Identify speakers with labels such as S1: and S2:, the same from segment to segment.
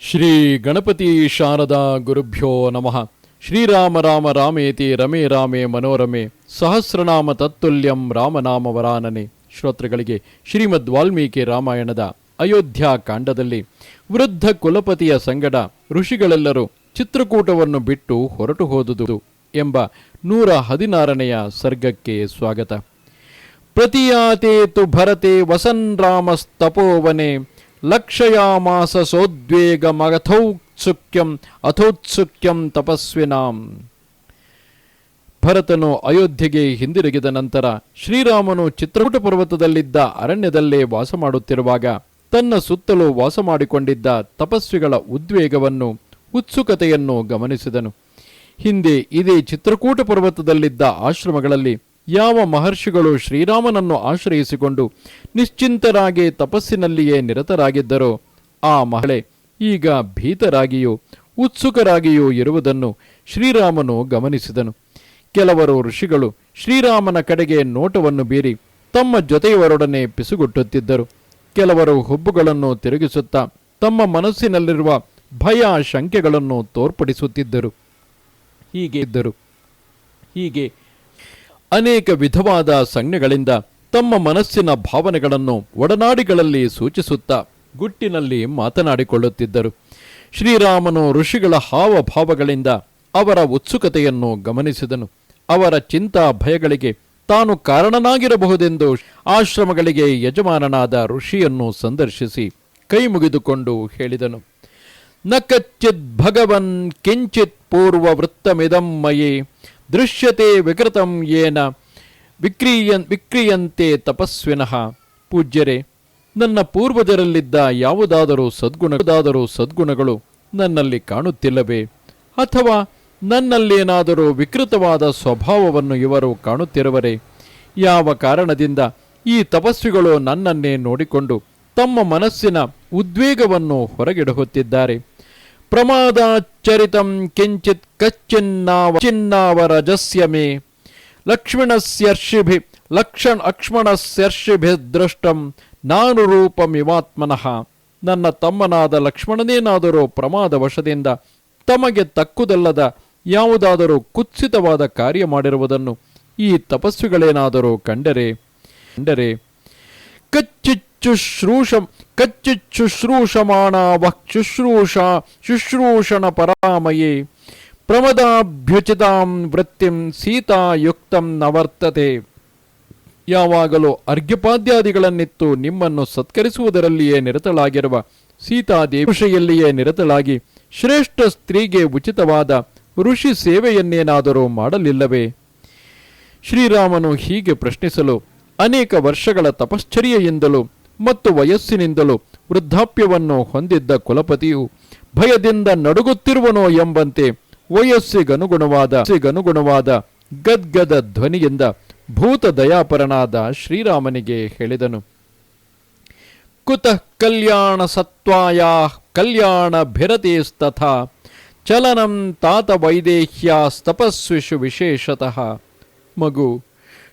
S1: ಶ್ರೀ ಗಣಪತಿ ಶಾರದಾ ಗುರುಭ್ಯೋ ನಮಃ. ಶ್ರೀರಾಮ ರಾಮ ರಾಮೇತಿ ರಮೇ ರಾಮೇ ಮನೋರಮೆ ಸಹಸ್ರನಾಮ ತತ್ತುಲ್ಯಂ ರಾಮನಾಮ ವರಾನನೆ. ಶ್ರೋತೃಗಳಿಗೆ ಶ್ರೀಮದ್ ವಾಲ್ಮೀಕಿ ರಾಮಾಯಣದ ಅಯೋಧ್ಯ ಕಾಂಡದಲ್ಲಿ ವೃದ್ಧ ಕುಲಪತಿಯ ಸಂಗಡ ಋಷಿಗಳೆಲ್ಲರೂ ಚಿತ್ರಕೂಟವನ್ನು ಬಿಟ್ಟು ಹೊರಟು ಹೋದುದು ಎಂಬ ನೂರ ಹದಿನಾರನೆಯ ಸರ್ಗಕ್ಕೆ ಸ್ವಾಗತ. ಪ್ರತಿಯಾತೇತು ಭರತೆ ವಸನ್ ರಾಮಸ್ತಪೋವನೆ ಲಕ್ಷಯಾಮಾಸ ಸೋದ್ವೇಗ ಮಗಥೌತ್ಸುಕ್ಯಂ ಅಥೌತ್ಸುಕ್ಯಂ ತಪಸ್ವಿನಾಂ. ಭರತನು ಅಯೋಧ್ಯೆಗೆ ಹಿಂದಿರುಗಿದ ನಂತರ ಶ್ರೀರಾಮನು ಚಿತ್ರಕೂಟ ಪರ್ವತದಲ್ಲಿದ್ದ ಅರಣ್ಯದಲ್ಲೇ ವಾಸ ಮಾಡುತ್ತಿರುವಾಗ ತನ್ನ ಸುತ್ತಲೂ ವಾಸ ಮಾಡಿಕೊಂಡಿದ್ದ ತಪಸ್ವಿಗಳ ಉದ್ವೇಗವನ್ನು, ಉತ್ಸುಕತೆಯನ್ನು ಗಮನಿಸಿದನು. ಹಿಂದೆ ಇದೇ ಚಿತ್ರಕೂಟ ಪರ್ವತದಲ್ಲಿದ್ದ ಆಶ್ರಮಗಳಲ್ಲಿ ಯಾವ ಮಹರ್ಷಿಗಳು ಶ್ರೀರಾಮನನ್ನು ಆಶ್ರಯಿಸಿಕೊಂಡು ನಿಶ್ಚಿಂತರಾಗಿ ತಪಸ್ಸಿನಲ್ಲಿಯೇ ನಿರತರಾಗಿದ್ದರೋ, ಆ ಮಹಳೆ ಈಗ ಭೀತರಾಗಿಯೂ ಉತ್ಸುಕರಾಗಿಯೂ ಇರುವುದನ್ನು ಶ್ರೀರಾಮನು ಗಮನಿಸಿದನು. ಕೆಲವರು ಋಷಿಗಳು ಶ್ರೀರಾಮನ ಕಡೆಗೆ ನೋಟವನ್ನು ಬೀರಿ ತಮ್ಮ ಜೊತೆಯವರೊಡನೆ ಪಿಸುಗುಟ್ಟುತ್ತಿದ್ದರು. ಕೆಲವರು ಹುಬ್ಬುಗಳನ್ನು ತಿರುಗಿಸುತ್ತಾ ತಮ್ಮ ಮನಸ್ಸಿನಲ್ಲಿರುವ ಭಯ ಶಂಕೆಗಳನ್ನು ತೋರ್ಪಡಿಸುತ್ತಿದ್ದರು. ಹೀಗೆ ಇದ್ದರು. ಹೀಗೆ ಅನೇಕ ವಿಧವಾದ ಸಂಜ್ಞೆಗಳಿಂದ ತಮ್ಮ ಮನಸ್ಸಿನ ಭಾವನೆಗಳನ್ನು ಒಡನಾಡಿಗಳಲ್ಲಿ ಸೂಚಿಸುತ್ತಾ ಗುಟ್ಟಿನಲ್ಲಿ ಮಾತನಾಡಿಕೊಳ್ಳುತ್ತಿದ್ದರು. ಶ್ರೀರಾಮನು ಋಷಿಗಳ ಹಾವಭಾವಗಳಿಂದ ಅವರ ಉತ್ಸುಕತೆಯನ್ನು ಗಮನಿಸಿದನು. ಅವರ ಚಿಂತಾ ಭಯಗಳಿಗೆ ತಾನು ಕಾರಣನಾಗಿರಬಹುದೆಂದು ಆಶ್ರಮಗಳಿಗೆ ಯಜಮಾನನಾದ ಋಷಿಯನ್ನು ಸಂದರ್ಶಿಸಿ ಕೈ ಮುಗಿದುಕೊಂಡು ಹೇಳಿದನು. ನ ಕಚ್ಚಿತ್ ಭಗವನ್ ಕಿಂಚಿತ್ ಪೂರ್ವ ಮಯೇ ದೃಶ್ಯತೆ ವಿಕೃತಂ ಏನ ವಿಕ್ರಿಯನ್ ವಿಕ್ರಿಯಂತೆ ತಪಸ್ವಿನಃ. ಪೂಜ್ಯರೇ, ನನ್ನ ಪೂರ್ವಜರಲ್ಲಿದ್ದ ಯಾವುದಾದರೂ ಸದ್ಗುಣದಾದರೂ ಸದ್ಗುಣಗಳು ನನ್ನಲ್ಲಿ ಕಾಣುತ್ತಿಲ್ಲವೇ? ಅಥವಾ ನನ್ನಲ್ಲೇನಾದರೂ ವಿಕೃತವಾದ ಸ್ವಭಾವವನ್ನು ಇವರು ಕಾಣುತ್ತಿರುವರೆ? ಯಾವ ಕಾರಣದಿಂದ ಈ ತಪಸ್ವಿಗಳು ನನ್ನನ್ನೇ ನೋಡಿಕೊಂಡು ತಮ್ಮ ಮನಸ್ಸಿನ ಉದ್ವೇಗವನ್ನು ಹೊರಗಿಡಹುತ್ತಿದ್ದಾರೆ? ಪ್ರಮಾದಾಚರಿತಂ ಕಿಂಚಿತ್ ಕಚ್ಚಿನ್ನಾವ ಮೇ ಲಕ್ಷ್ಮಣಸ್ಯರ್ಷಿಭಿ ಲಕ್ಷಣ ಲಕ್ಷ್ಮಣಸ್ಯರ್ಷಿಭಿ ದೃಷ್ಟಂ ನಾನು ರೂಪಮಿವಾತ್ಮನಃ ನನ್ನ ತಮ್ಮನಾದ ಲಕ್ಷ್ಮಣನೇನಾದರೂ ಪ್ರಮಾದ ವಶದಿಂದ ತಮಗೆ ತಕ್ಕುದಲ್ಲದ ಯಾವುದಾದರೂ ಕುತ್ಸಿತವಾದ ಕಾರ್ಯ ಮಾಡಿರುವುದನ್ನು ಈ ತಪಸ್ವಿಗಳೇನಾದರೂ ಕಂಡರೆ ಕಂಡರೆ ಕಚ್ಚಿಚ್ಚುಶ್ರೂಷ ಕಚ್ಚಿಚ್ಚುಶ್ರೂಷಮಾಣ ವಕ್ ಶುಶ್ರೂಷ ಶುಶ್ರೂಷಣ ಪರಾಮಯೇ. ಪ್ರಮದಾಭ್ಯುಚಿತಾಂ ವೃತ್ತಿಂ ಸೀತಾಯುಕ್ತಂ ನವರ್ತತೆ. ಯಾವಾಗಲೂ ಅರ್ಘ್ಯಪಾದ್ಯಾದಿಗಳನ್ನಿತ್ತು ನಿಮ್ಮನ್ನು ಸತ್ಕರಿಸುವುದರಲ್ಲಿಯೇ ನಿರತಳಾಗಿರುವ ಸೀತಾದೇವಿಷೆಯಲ್ಲಿಯೇ ನಿರತಳಾಗಿ ಶ್ರೇಷ್ಠ ಸ್ತ್ರೀಗೆ ಉಚಿತವಾದ ಋಷಿ ಸೇವೆಯನ್ನೇನಾದರೂ ಮಾಡಲಿಲ್ಲವೇ? ಶ್ರೀರಾಮನು ಹೀಗೆ ಪ್ರಶ್ನಿಸಲು ಅನೇಕ ವರ್ಷಗಳ ತಪಶ್ಚರ್ಯೆಯಿಂದಲೂ ಮತ್ತು ವಯಸ್ಸಿನಿಂದಲೂ ವೃದ್ಧಾಪ್ಯವನ್ನು ಹೊಂದಿದ್ದ ಕುಲಪತಿಯು ಭಯದಿಂದ ನಡುಗುತ್ತಿರುವನೋ ಎಂಬಂತೆ ವಯಸ್ಸಿಗನುಗುಣವಾದ ಸಿಗನುಗುಣವಾದ ಗದ್ಗದ ಧ್ವನಿಯಿಂದ ಭೂತ ದಯಾಪರನಾದ ಶ್ರೀರಾಮನಿಗೆ ಹೇಳಿದನು. ಕುತಃ ಕಲ್ಯಾಣ ಸತ್ವಾಯ ಕಲ್ಯಾಣ ಭಿರತೇಸ್ತಥಾ ಚಲನಂ ತಾತ ವೈದೇಹ್ಯಾಸ್ತಪಸ್ವಿಷು ವಿಶೇಷತಃ. ಮಗು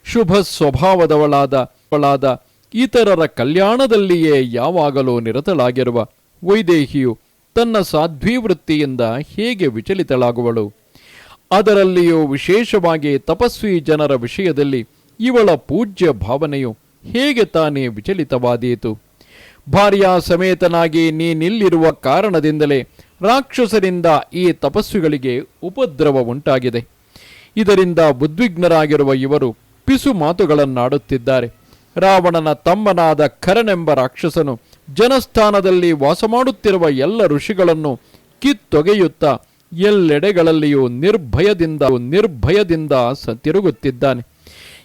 S1: ಶುಭ ಸ್ವಭಾವದವಳಾದ ಅವಳಾದ ಇತರರ ಕಲ್ಯಾಣದಲ್ಲಿಯೇ ಯಾವಾಗಲೂ ನಿರತಳಾಗಿರುವ ವೈದೇಹಿಯು ತನ್ನ ಸಾಧ್ವೀವೃತ್ತಿಯಿಂದ ಹೇಗೆ ವಿಚಲಿತಳಾಗುವಳು? ಅದರಲ್ಲಿಯೂ ವಿಶೇಷವಾಗಿ ತಪಸ್ವಿ ಜನರ ವಿಷಯದಲ್ಲಿ ಇವಳ ಪೂಜ್ಯ ಭಾವನೆಯು ಹೇಗೆ ತಾನೇ ವಿಚಲಿತವಾದೀತು? ಭಾರ್ಯಾ ಸಮೇತನಾಗಿ ನೀನಿಲ್ಲಿರುವ ಕಾರಣದಿಂದಲೇ ರಾಕ್ಷಸರಿಂದ ಈ ತಪಸ್ವಿಗಳಿಗೆ ಉಪದ್ರವ ಉಂಟಾಗಿದೆ ಇದರಿಂದ ಉದ್ವಿಗ್ನರಾಗಿರುವ ಇವರು ಪಿಸು ಮಾತುಗಳನ್ನಾಡುತ್ತಿದ್ದಾರೆ. ರಾವಣನ ತಮ್ಮನಾದ ಖರನೆಂಬ ರಾಕ್ಷಸನು ಜನಸ್ಥಾನದಲ್ಲಿ ವಾಸ ಮಾಡುತ್ತಿರುವ ಎಲ್ಲ ಋಷಿಗಳನ್ನು ಕಿತ್ತೊಗೆಯುತ್ತಾ ಎಲ್ಲೆಡೆಗಳಲ್ಲಿಯೂ ನಿರ್ಭಯದಿಂದ ನಿರ್ಭಯದಿಂದ ತಿರುಗುತ್ತಿದ್ದಾನೆ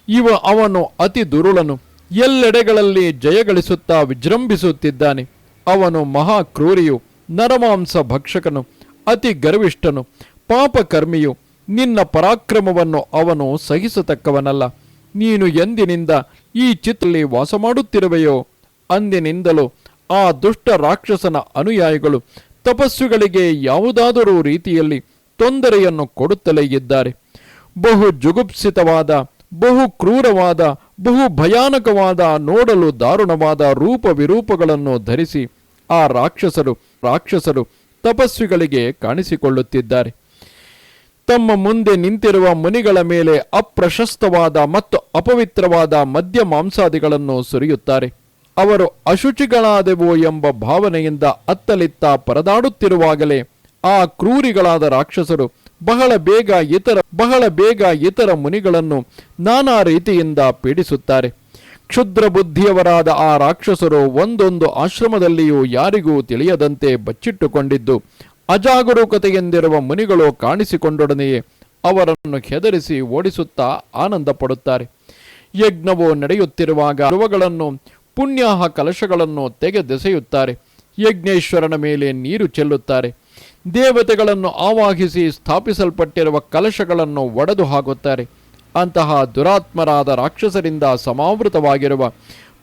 S1: ಇವ ಅವನು ಅತಿ ದುರುಳನು, ಎಲ್ಲೆಡೆಗಳಲ್ಲಿ ಜಯಗಳಿಸುತ್ತಾ ವಿಜೃಂಭಿಸುತ್ತಿದ್ದಾನೆ. ಅವನು ಮಹಾಕ್ರೂರಿಯು, ನರಮಾಂಸ ಭಕ್ಷಕನು, ಅತಿ ಗರ್ವಿಷ್ಠನು, ಪಾಪಕರ್ಮಿಯು, ನಿನ್ನ ಪರಾಕ್ರಮವನ್ನು ಅವನು ಸಹಿಸತಕ್ಕವನಲ್ಲ. ನೀನು ಎಂದಿನಿಂದ ಈ ಚಿತ್ರದಲ್ಲಿ ವಾಸ ಮಾಡುತ್ತಿರುವೆಯೋ ಅಂದಿನಿಂದಲೂ ಆ ದುಷ್ಟ ರಾಕ್ಷಸನ ಅನುಯಾಯಿಗಳು ತಪಸ್ವಿಗಳಿಗೆ ಯಾವುದಾದರೂ ರೀತಿಯಲ್ಲಿ ತೊಂದರೆಯನ್ನು ಕೊಡುತ್ತಲೇ ಇದ್ದಾರೆ. ಬಹು ಜುಗುಪ್ಸಿತವಾದ, ಬಹು ಕ್ರೂರವಾದ, ಬಹು ಭಯಾನಕವಾದ, ನೋಡಲು ದಾರುಣವಾದ ರೂಪ ವಿರೂಪಗಳನ್ನು ಧರಿಸಿ ಆ ರಾಕ್ಷಸರು ರಾಕ್ಷಸರು ತಪಸ್ವಿಗಳಿಗೆ ಕಾಣಿಸಿಕೊಳ್ಳುತ್ತಿದ್ದಾರೆ. ತಮ್ಮ ಮುಂದೆ ನಿಂತಿರುವ ಮುನಿಗಳ ಮೇಲೆ ಅಪ್ರಶಸ್ತವಾದ ಮತ್ತು ಅಪವಿತ್ರವಾದ ಮದ್ಯ ಮಾಂಸಾದಿಗಳನ್ನು ಸುರಿಯುತ್ತಾರೆ. ಅವರು ಅಶುಚಿಗಳಾದೆವು ಎಂಬ ಭಾವನೆಯಿಂದ ಅತ್ತಲಿತ್ತ ಪರದಾಡುತ್ತಿರುವಾಗಲೇ ಆ ಕ್ರೂರಿಗಳಾದ ರಾಕ್ಷಸರು ಬಹಳ ಬೇಗ ಇತರ, ಬಹಳ ಬೇಗ ಇತರ ಮುನಿಗಳನ್ನು ನಾನಾ ರೀತಿಯಿಂದ ಪೀಡಿಸುತ್ತಾರೆ. ಕ್ಷುದ್ರ ಬುದ್ಧಿಯವರಾದ ಆ ರಾಕ್ಷಸರು ಒಂದೊಂದು ಆಶ್ರಮದಲ್ಲಿಯೂ ಯಾರಿಗೂ ತಿಳಿಯದಂತೆ ಬಚ್ಚಿಟ್ಟುಕೊಂಡಿದ್ದು ಅಜಾಗರೂಕತೆಯೆಂದಿರುವ ಮುನಿಗಳು ಕಾಣಿಸಿಕೊಂಡೊಡನೆಯೇ ಅವರನ್ನು ಹೆದರಿಸಿ ಓಡಿಸುತ್ತಾ ಆನಂದ ಪಡುತ್ತಾರೆ ಯಜ್ಞವು ನಡೆಯುತ್ತಿರುವಾಗ ಧ್ರುವಗಳನ್ನು ಪುಣ್ಯಾಹ ಕಲಶಗಳನ್ನು ತೆಗೆದೆಸೆಯುತ್ತಾರೆ. ಯಜ್ಞೇಶ್ವರನ ಮೇಲೆ ನೀರು ಚೆಲ್ಲುತ್ತಾರೆ. ದೇವತೆಗಳನ್ನು ಆವಾಹಿಸಿ ಸ್ಥಾಪಿಸಲ್ಪಟ್ಟಿರುವ ಕಲಶಗಳನ್ನು ಒಡೆದು ಹಾಕುತ್ತಾರೆ. ಅಂತಹ ದುರಾತ್ಮರಾದ ರಾಕ್ಷಸರಿಂದ ಸಮಾವೃತವಾಗಿರುವ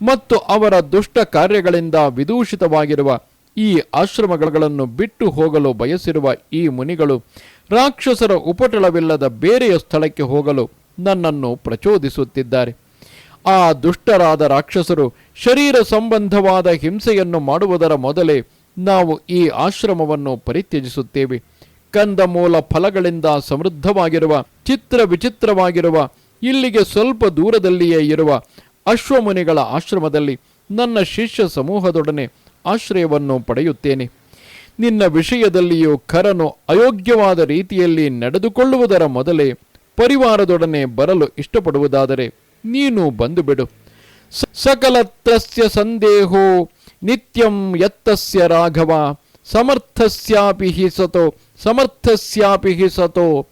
S1: ಮತ್ತು ಅವರ ದುಷ್ಟ ಕಾರ್ಯಗಳಿಂದ ವಿದೂಷಿತವಾಗಿರುವ ಈ ಆಶ್ರಮಗಳನ್ನು ಬಿಟ್ಟು ಹೋಗಲು ಬಯಸಿರುವ ಈ ಮುನಿಗಳು ರಾಕ್ಷಸರ ಉಪಟಳವಿಲ್ಲದ ಬೇರೆಯ ಸ್ಥಳಕ್ಕೆ ಹೋಗಲು ನನ್ನನ್ನು ಪ್ರಚೋದಿಸುತ್ತಿದ್ದಾರೆ. ಆ ದುಷ್ಟರಾದ ರಾಕ್ಷಸರು ಶರೀರ ಸಂಬಂಧವಾದ ಹಿಂಸೆಯನ್ನು ಮಾಡುವುದರ ಮೊದಲೇ ನಾವು ಈ ಆಶ್ರಮವನ್ನು ಪರಿತ್ಯಜಿಸುತ್ತೇವೆ. ಕಂದಮೂಲ ಫಲಗಳಿಂದ ಸಮೃದ್ಧವಾಗಿರುವ, ಚಿತ್ರ ವಿಚಿತ್ರವಾಗಿರುವ, ಇಲ್ಲಿಗೆ ಸ್ವಲ್ಪ ದೂರದಲ್ಲಿಯೇ ಇರುವ ಅಶ್ವಮುನಿಗಳ ಆಶ್ರಮದಲ್ಲಿ ನನ್ನ ಶಿಷ್ಯ ಸಮೂಹದೊಡನೆ ಆಶ್ರಯವನ್ನು ಪಡೆಯುತ್ತೇನೆ. ನಿನ್ನ ವಿಷಯದಲ್ಲಿಯೂ ಖರನು ಅಯೋಗ್ಯವಾದ ರೀತಿಯಲ್ಲಿ ನಡೆದುಕೊಳ್ಳುವುದರ ಮೊದಲೇ ಪರಿವಾರದೊಡನೆ ಬರಲು ಇಷ್ಟಪಡುವುದಾದರೆ ನೀನು ಬಂದು ಬಿಡು ಸ- ಸಕಲತ್ರಸ್ಯ ಸಂದೇಹೋ ನಿತ್ಯಂ ಯತ್ತಸ್ಯ ರಾಘವ, ಸಮರ್ಥಸ್ಯಾಪಿ ಹಿಸತೋ ಸಮರ್ಥಸ್ಯಾಪಿ ಹಿಸತೋ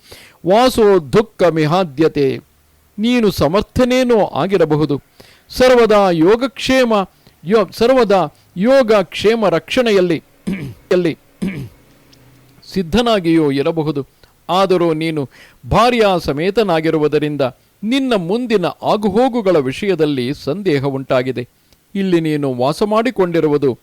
S1: ವಾಸೋ ದುಃಖ ಮಿಹಾದ್ಯತೆ ನೀನು ಸಮರ್ಥನೇನೋ ಆಗಿರಬಹುದು. ಸರ್ವದಾ ಯೋಗಕ್ಷೇಮ ಯೋ, ಸರ್ವದಾ ಯೋಗ ಕ್ಷೇಮ ರಕ್ಷಣೆಯಲ್ಲಿ ಎಲ್ಲಿ ಸಿದ್ಧನಾಗಿಯೂ ಇರಬಹುದು. ಆದರೂ ನೀನು ಭಾರ್ಯಾ ಸಮೇತನಾಗಿರುವುದರಿಂದ ನಿನ್ನ ಮುಂದಿನ ಆಗುಹೋಗುಗಳ ವಿಷಯದಲ್ಲಿ ಸಂದೇಹ ಉಂಟಾಗಿದೆ. ಇಲ್ಲಿ ನೀನು ವಾಸ ಮಾಡಿಕೊಂಡಿರುವುದು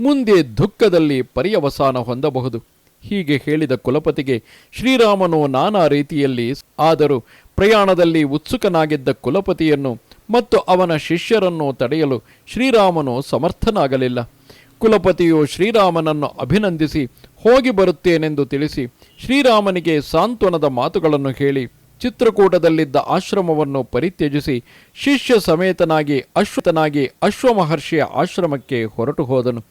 S1: ಮುಂದೆ ದುಃಖದಲ್ಲಿ ಪರ್ಯವಸಾನ ಹೊಂದಬಹುದು. ಹೀಗೆ ಹೇಳಿದ ಕುಲಪತಿಗೆ ಶ್ರೀರಾಮನು ನಾನಾ ರೀತಿಯಲ್ಲಿ, ಆದರೂ ಪ್ರಯಾಣದಲ್ಲಿ ಉತ್ಸುಕನಾಗಿದ್ದ ಕುಲಪತಿಯನ್ನು ಮತ್ತು ಅವನ ಶಿಷ್ಯರನ್ನು ತಡೆಯಲು ಶ್ರೀರಾಮನು ಸಮರ್ಥನಾಗಲಿಲ್ಲ. ಕುಲಪತಿಯು ಶ್ರೀರಾಮನನ್ನು ಅಭಿನಂದಿಸಿ, ಹೋಗಿ ಬರುತ್ತೇನೆಂದು ತಿಳಿಸಿ, ಶ್ರೀರಾಮನಿಗೆ ಸಾಂತ್ವನದ ಮಾತುಗಳನ್ನು ಹೇಳಿ, ಚಿತ್ರಕೂಟದಲ್ಲಿದ್ದ ಆಶ್ರಮವನ್ನು ಪರಿತ್ಯಜಿಸಿ, ಶಿಷ್ಯ ಸಮೇತನಾಗಿ ಅಶ್ವತನಾಗಿ ಅಶ್ವಮಹರ್ಷಿಯ ಆಶ್ರಮಕ್ಕೆ ಹೊರಟು ಹೋದನು.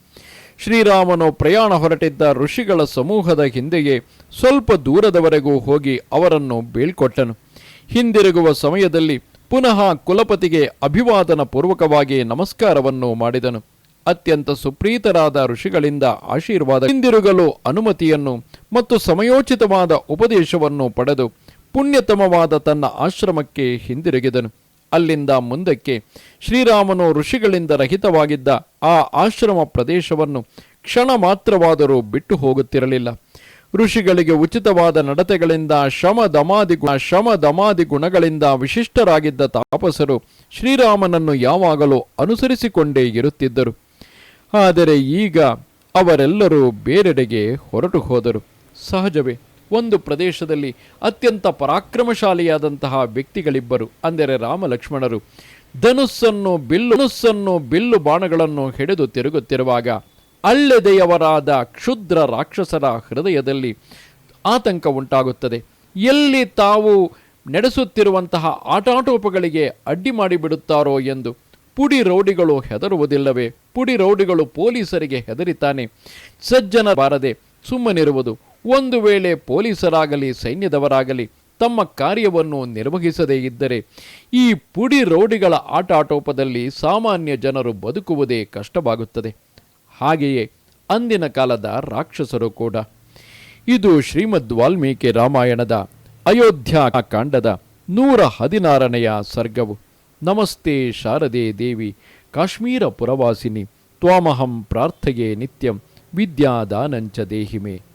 S1: ಶ್ರೀರಾಮನು ಪ್ರಯಾಣ ಹೊರಟಿದ್ದ ಋಷಿಗಳ ಸಮೂಹದ ಹಿಂದೆಯೇ ಸ್ವಲ್ಪ ದೂರದವರೆಗೂ ಹೋಗಿ ಅವರನ್ನು ಬೀಳ್ಕೊಟ್ಟನು. ಹಿಂದಿರುಗುವ ಸಮಯದಲ್ಲಿ ಪುನಃ ಕುಲಪತಿಗೆ ಅಭಿವಾದನ ಪೂರ್ವಕವಾಗಿ ನಮಸ್ಕಾರವನ್ನು ಮಾಡಿದನು. ಅತ್ಯಂತ ಸುಪ್ರೀತರಾದ ಋಷಿಗಳಿಂದ ಆಶೀರ್ವಾದ ಹಿಂದಿರುಗಲು ಅನುಮತಿಯನ್ನು ಮತ್ತು ಸಮಯೋಚಿತವಾದ ಉಪದೇಶವನ್ನು ಪಡೆದು ಪುಣ್ಯತಮವಾದ ತನ್ನ ಆಶ್ರಮಕ್ಕೆ ಹಿಂದಿರುಗಿದನು. ಅಲ್ಲಿಂದ ಮುಂದಕ್ಕೆ ಶ್ರೀರಾಮನು ಋಷಿಗಳಿಂದ ರಹಿತವಾಗಿದ್ದ ಆ ಆಶ್ರಮ ಪ್ರದೇಶವನ್ನು ಕ್ಷಣ ಮಾತ್ರವಾದರೂ ಬಿಟ್ಟು ಹೋಗುತ್ತಿರಲಿಲ್ಲ. ಋಷಿಗಳಿಗೆ ಉಚಿತವಾದ ನಡತೆಗಳಿಂದ ಶಮ ದಮಾದಿ ಗುಣ ಶಮ ದಮಾದಿ ಗುಣಗಳಿಂದ ವಿಶಿಷ್ಟರಾಗಿದ್ದ ತಾಪಸರು ಶ್ರೀರಾಮನನ್ನು ಯಾವಾಗಲೂ ಅನುಸರಿಸಿಕೊಂಡೇ ಇರುತ್ತಿದ್ದರು. ಆದರೆ ಈಗ ಅವರೆಲ್ಲರೂ ಬೇರೆಡೆಗೆ ಹೊರಟು ಹೋದರು. ಸಹಜವೇ, ಒಂದು ಪ್ರದೇಶದಲ್ಲಿ ಅತ್ಯಂತ ಪರಾಕ್ರಮಶಾಲಿಯಾದಂತಹ ವ್ಯಕ್ತಿಗಳಿಬ್ಬರು, ಅಂದರೆ ರಾಮ ಲಕ್ಷ್ಮಣರು ಧನುಸ್ಸನ್ನು ಬಿಲ್ಲು ಧನುಸ್ಸನ್ನು ಬಿಲ್ಲು ಬಾಣಗಳನ್ನು ಹಿಡಿದು ತಿರುಗುತ್ತಿರುವಾಗ ಅಳ್ಳೆದೆಯವರಾದ ಕ್ಷುದ್ರ ರಾಕ್ಷಸರ ಹೃದಯದಲ್ಲಿ ಆತಂಕ ಉಂಟಾಗುತ್ತದೆ ಎಲ್ಲಿ ತಾವು ನಡೆಸುತ್ತಿರುವಂತಹ ಆಟಾಟೋಪಗಳಿಗೆ ಅಡ್ಡಿ ಮಾಡಿಬಿಡುತ್ತಾರೋ ಎಂದು ಪುಡಿ ರೌಡಿಗಳು ಹೆದರುವುದಿಲ್ಲವೇ? ಪುಡಿ ರೌಡಿಗಳು ಪೊಲೀಸರಿಗೆ ಹೆದರಿತಾನೆ ಸಜ್ಜನ ಬಾರದೆ ಸುಮ್ಮನಿರುವುದು. ಒಂದು ವೇಳೆ ಪೊಲೀಸರಾಗಲಿ, ಸೈನ್ಯದವರಾಗಲಿ ತಮ್ಮ ಕಾರ್ಯವನ್ನು ನಿರ್ವಹಿಸದೇ ಇದ್ದರೆ ಈ ಪುಡಿ ರೌಡಿಗಳ ಆಟಾಟೋಪದಲ್ಲಿ ಸಾಮಾನ್ಯ ಜನರು ಬದುಕುವುದೇ ಕಷ್ಟವಾಗುತ್ತದೆ. ಹಾಗೆಯೇ ಅಂದಿನ ಕಾಲದ ರಾಕ್ಷಸರು ಕೂಡ. ಇದು ಶ್ರೀಮದ್ ವಾಲ್ಮೀಕಿ ರಾಮಾಯಣದ ಅಯೋಧ್ಯ ಕಾಂಡದ ನೂರ ಹದಿನಾರನೆಯ ಸರ್ಗವು. ನಮಸ್ತೆ ಶಾರದೆ ದೇವಿ, ಕಾಶ್ಮೀರ ಪುರವಾಸಿನಿ, ತ್ವಾಮಹಂ ಪ್ರಾರ್ಥೆಯೇ ನಿತ್ಯಂ, ವಿದ್ಯಾದಾನಂಚ ದೇಹಿಮೆ.